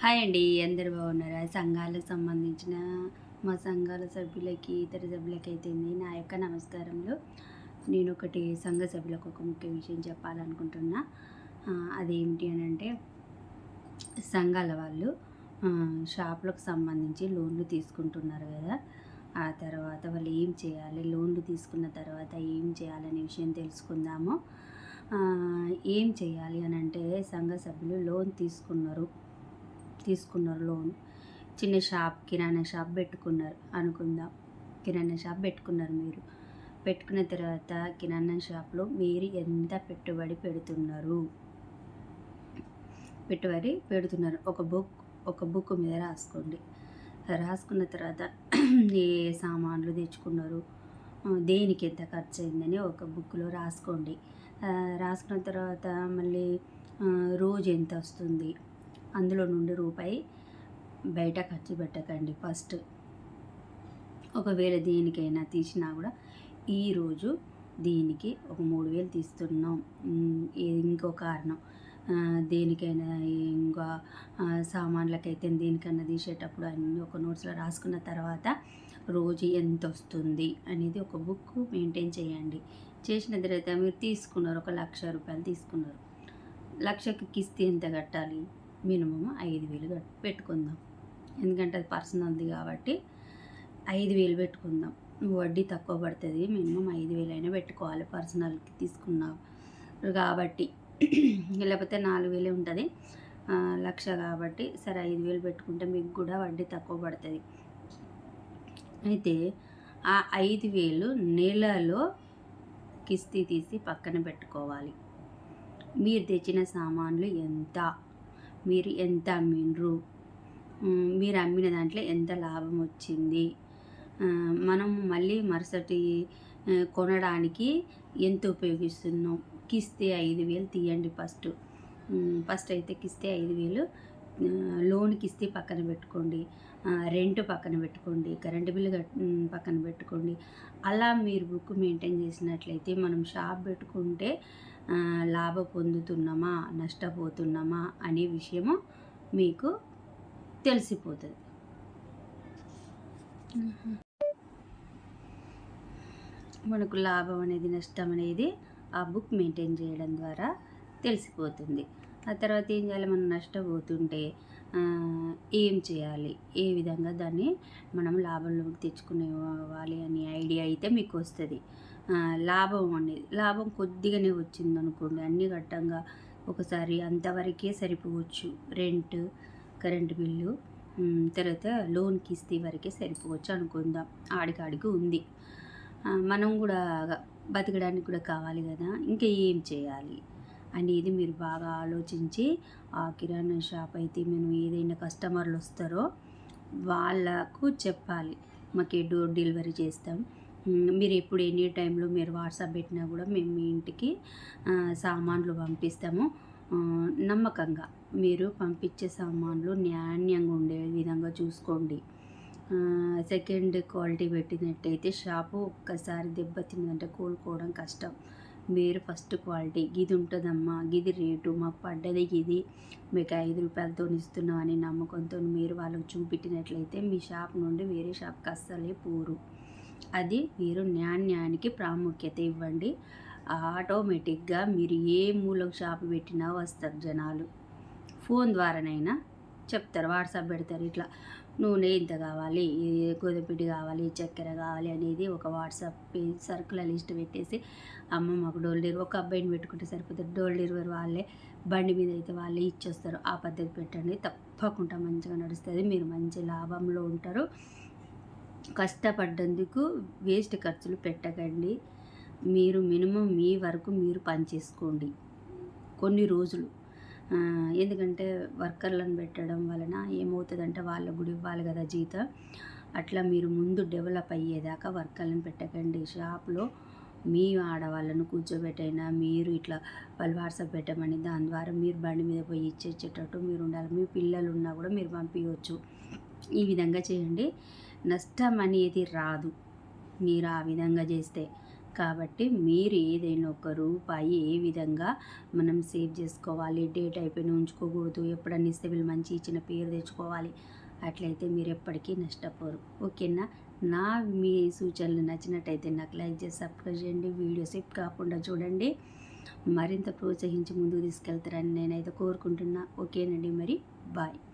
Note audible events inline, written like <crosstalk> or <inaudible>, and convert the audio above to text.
Hi అండి అందరు బాగున్నారా? సంఘాలకు సంబంధించిన మా సంఘాల సభ్యులకి ఇతర సభ్యులకి అయితే నా యొక్క నమస్కారంలో నేను ఒకటి సంఘ సభ్యులకు ఒక ముఖ్య విషయం చెప్పాలనుకుంటున్నా. అదేమిటి అని అంటే సంఘాల వాళ్ళు షాపులకు సంబంధించి లోన్లు తీసుకుంటున్నారు కదా. ఆ తర్వాత వాళ్ళు ఏం చేయాలి? లోన్లు తీసుకున్న తర్వాత ఏం చేయాలనే విషయం తెలుసుకుందాము. ఏం చేయాలి అని అంటే సంఘ సభ్యులు లోన్ తీసుకున్నారు. తీసుకున్నారు లోన్. చిన్న షాప్ కిరాణా షాప్ పెట్టుకున్నారు అనుకుందాం. కిరాణా షాప్ పెట్టుకున్నారు మీరు. పెట్టుకున్న తర్వాత కిరాణా షాప్లో మీరు ఎంత పెట్టుబడి పెడుతున్నారు? పెట్టుబడి పెడుతున్నారు. ఒక బుక్ ఒక బుక్ మీద రాసుకోండి. రాసుకున్న తర్వాత ఏ సామాన్లు తెచ్చుకున్నారు? దేనికి ఎంత ఖర్చు అయిందని ఒక బుక్లో రాసుకోండి. రాసుకున్న తర్వాత మళ్ళీ రోజు ఎంత వస్తుంది? అందులో నుండి రూపాయి బయట ఖర్చు పెట్టకండి ఫస్ట్. ఒకవేళ దేనికైనా తీసినా కూడా ఈరోజు దీనికి ఒక మూడు వేలు తీస్తున్నాం. ఇంకో కారణం? దేనికైనా ఇంకా సామాన్లకైతే దేనికైనా తీసేటప్పుడు అన్నీ ఒక నోట్స్లో రాసుకున్న తర్వాత రోజు ఎంత వస్తుంది అనేది ఒక బుక్ మెయింటైన్ చేయండి. చేసిన తర్వాత మీరు తీసుకున్నారు ఒక లక్ష రూపాయలు తీసుకున్నారు. లక్షకి కిస్తీ ఎంత కట్టాలి? మినిమం ఐదు వేలు కట్ పెట్టుకుందాం. ఎందుకంటే అది పర్సనల్ది కాబట్టి ఐదు వేలు పెట్టుకుందాం. వడ్డీ తక్కువ పడుతుంది మినిమం ఐదు వేలు అయినా పెట్టుకోవాలి పర్సనల్కి తీసుకున్నావు. కాబట్టి <clears throat> లేకపోతే నాలుగు వేలే ఉంటుంది. లక్ష కాబట్టి సరే ఐదు వేలు పెట్టుకుంటే మీకు కూడా వడ్డీ తక్కువ పడుతుంది. అయితే ఆ ఐదు వేలు నెలలో కిస్తీ తీసి పక్కన పెట్టుకోవాలి. మీరు తెచ్చిన సామాన్లు ఎంత? మీరు ఎంత అమ్మిండ్రు? మీరు అమ్మిన దాంట్లో ఎంత లాభం వచ్చింది? మనం మళ్ళీ మరుసటి కొనడానికి ఎంత ఉపయోగిస్తున్నాం? కిస్తే ఐదు వేలు తీయండి ఫస్ట్. ఫస్ట్ అయితే కిస్తే ఐదు వేలు లోన్ కిస్తే పక్కన పెట్టుకోండి. రెంట్ పక్కన పెట్టుకోండి కరెంటు బిల్లు కట్- పక్కన పెట్టుకోండి. అలా మీరు బుక్ మెయింటైన్ చేసినట్లయితే మనం షాప్ పెట్టుకుంటే లాభ పొందుతున్నామా నష్టపోతున్నామా అనే విషయము మీకు తెలిసిపోతుంది. మనకు లాభం అనేది నష్టం అనేది ఆ బుక్ మెయింటైన్ చేయడం ద్వారా తెలిసిపోతుంది. ఆ తర్వాత ఏం చేయాలి? మనం నష్టపోతుంటే ఏం చేయాలి? ఏ విధంగా దాన్ని మనం లాభంలోకి తెచ్చుకునేవాలి అనే ఐడియా అయితే మీకు వస్తుంది. లాభం అనేది లాభం కొద్దిగానే వచ్చింది అనుకోండి అన్ని ఘట్టంగా ఒకసారి అంతవరకే సరిపోవచ్చు. రెంట్ కరెంటు బిల్లు తర్వాత లోన్ కిస్తీ వరకే సరిపోవచ్చు అనుకుందాం. ఆడికాడికి ఉంది. మనం కూడా బతకడానికి కూడా కావాలి కదా. ఇంకా ఏం చేయాలి అనేది మీరు బాగా ఆలోచించి ఆ కిరాణా షాప్ అయితే మేము ఏదైనా కస్టమర్లు వస్తారో వాళ్ళకు చెప్పాలి. మాకు డోర్ డెలివరీ చేస్తాం. మీరు ఎప్పుడు ఎనీ టైంలో మీరు వాట్సాప్ పెట్టినా కూడా మేము మీ ఇంటికి సామాన్లు పంపిస్తాము. నమ్మకంగా మీరు పంపించే సామాన్లు నాణ్యంగా ఉండే విధంగా చూసుకోండి. సెకండ్ క్వాలిటీ పెట్టినట్టయితే షాపు ఒక్కసారి దెబ్బతిందంటే కోలుకోవడం కష్టం. మీరు ఫస్ట్ క్వాలిటీ గిది ఉంటుందమ్మా గిది రేటు మాకు పడ్డది గిది మీకు ఐదు రూపాయలతో ఇస్తున్నాం అని నమ్మకంతో మీరు వాళ్ళకి చూపెట్టినట్లయితే మీ షాప్ నుండి వేరే షాప్కి అస్సలే పోరు. అది మీరు నాణ్యానికి ప్రాముఖ్యత ఇవ్వండి. ఆటోమేటిక్గా మీరు ఏ మూలకు షాపు పెట్టినా వస్తారు జనాలు. ఫోన్ ద్వారానైనా చెప్తారు వాట్సాప్ పెడతారు ఇట్లా. నూనె ఇంత కావాలి గోధుమపిండి కావాలి చక్కెర కావాలి అనేది ఒక వాట్సాప్ పేజ్ సరుకుల లిస్ట్ పెట్టేసి అమ్మ మాకు డోల్ డెలివరీ ఒక అబ్బాయిని పెట్టుకుంటే సరిపోతుంది. డోల్ డెలివరీ వాళ్ళే బండి మీద అయితే వాళ్ళే ఇచ్చేస్తారు. ఆ పద్ధతి పెట్టండి. తప్పకుండా మంచిగా నడుస్తుంది. మీరు మంచి లాభంలో ఉంటారు. కష్టపడ్డందుకు వేస్ట్ ఖర్చులు పెట్టకండి. మీరు మినిమం మీ వరకు మీరు పని చేసుకోండి. కొన్ని రోజులు. ఎందుకంటే వర్కర్లను పెట్టడం వలన ఏమవుతుందంటే వాళ్ళకు కూడా ఇవ్వాలి కదా జీతం. అట్లా మీరు ముందు డెవలప్ అయ్యేదాకా వర్కర్లను పెట్టకండి. షాప్లో మీ ఆడవాళ్ళను కూర్చోబెట్టైనా మీరు ఇట్లా వాళ్ళు వాట్సాప్ పెట్టమని దాని ద్వారా మీరు బండి మీద పోయి ఇచ్చేటట్టు మీరు ఉండాలి. మీ పిల్లలు ఉన్నా కూడా మీరు పంపించవచ్చు ఈ విధంగా చేయండి. నష్టం అనేది రాదు. మీరు ఆ విధంగా చేస్తే. కాబట్టి మీరు ఏదైనా ఒక రూపాయి ఏ విధంగా మనం సేవ్ చేసుకోవాలి డేట్ అయిపోయిన ఉంచుకోకూడదు ఎప్పుడన్నా ఇస్తే వీళ్ళు మంచి ఇచ్చిన పేరు తెచ్చుకోవాలి అట్లయితే మీరు ఎప్పటికీ నష్టపోరు. ఓకేనా? నా మీ సూచనలు నచ్చినట్టయితే నాకు లైక్ చేసి సబ్స్క్రైబ్ చేయండి. వీడియో సేఫ్ కాకుండా చూడండి. మరింత ప్రోత్సహించి ముందుకు తీసుకెళ్తారని నేనైతే కోరుకుంటున్నా. ఓకేనండి మరి. బాయ్.